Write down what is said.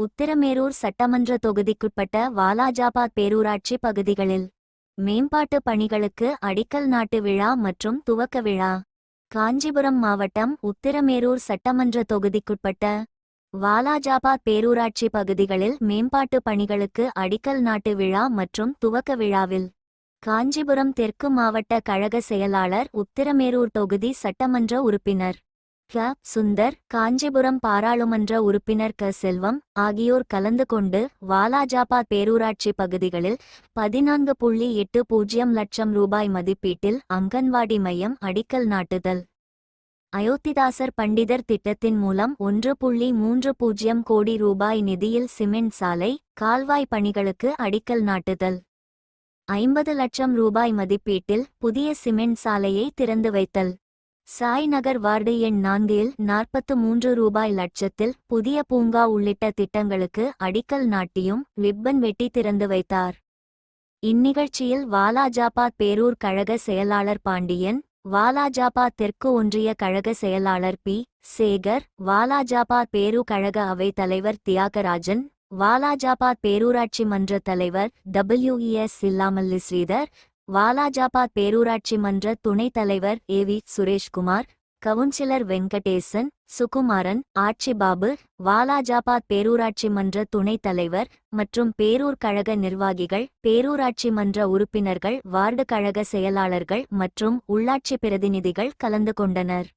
உத்திரமேரூர் சட்டமன்ற தொகுதிக்குட்பட்ட வாலாஜாபாத் பேரூராட்சி பகுதிகளில் மேம்பாட்டு பணிகளுக்கு அடிக்கல் நாட்டு விழா மற்றும் துவக்க விழா. காஞ்சிபுரம் மாவட்டம் உத்திரமேரூர் சட்டமன்ற தொகுதிக்குட்பட்ட வாலாஜாபாத் பேரூராட்சி பகுதிகளில் மேம்பாட்டு பணிகளுக்கு அடிக்கல் நாட்டு விழா மற்றும் துவக்க விழாவில் காஞ்சிபுரம் தெற்கு மாவட்ட கழக செயலாளர் உத்திரமேரூர் தொகுதி சட்டமன்ற உறுப்பினர் க. சுந்தர் காஞ்சிபுரம் பாராளுமன்ற உறுப்பினர் க. செல்வம் ஆகியோர் கலந்து கொண்டு வாலாஜாபாத் பேரூராட்சி பகுதிகளில் பதினான்கு புள்ளி எட்டு பூஜ்ஜியம் லட்சம் ரூபாய் மதிப்பீட்டில் அங்கன்வாடி மையம் அடிக்கல் நாட்டுதல். அயோத்திதாசர் பண்டிதர் திட்டத்தின் மூலம் ஒன்று புள்ளி மூன்று பூஜ்ஜியம் கோடி ரூபாய் நிதியில் சிமெண்ட் சாலை கால்வாய் பணிகளுக்கு அடிக்கல் நாட்டுதல். ஐம்பது லட்சம் ரூபாய் மதிப்பீட்டில் புதிய சிமெண்ட் சாலையை திறந்து வைத்தல். சாய் நகர் வார்டு எண் நான்கில் நாற்பத்து மூன்று ரூபாய் லட்சத்தில் புதிய பூங்கா உள்ளிட்ட திட்டங்களுக்கு அடிக்கல் நாட்டியும் ரிப்பன் வெட்டி திறந்து வைத்தார். இந்நிகழ்ச்சியில் வாலாஜாபாத் பேரூர் கழக செயலாளர் பாண்டியன் வாலாஜாபாத் தெற்கு ஒன்றிய கழக செயலாளர் பி. சேகர் வாலாஜாபாத் பேரு கழக அவைத் தலைவர் தியாகராஜன் வாலாஜாபாத் பேரூராட்சி மன்ற தலைவர் டபிள்யூஇஎஸ் e. இல்லாமல் ஸ்ரீதர் வாலாஜாபாத் பேரூராட்சி மன்ற துணைத் தலைவர் A V Sureshkumar councillor Venkatesan Sukumaran Aatchibabu Walajabad பேரூராட்சி மன்ற துணைத் தலைவர் மற்றும் பேரூர் கழக நிர்வாகிகள் பேரூராட்சி மன்ற உறுப்பினர்கள் வார்டு கழக செயலாளர்கள் மற்றும் உள்ளாட்சி பிரதிநிதிகள் கலந்து கொண்டனர்.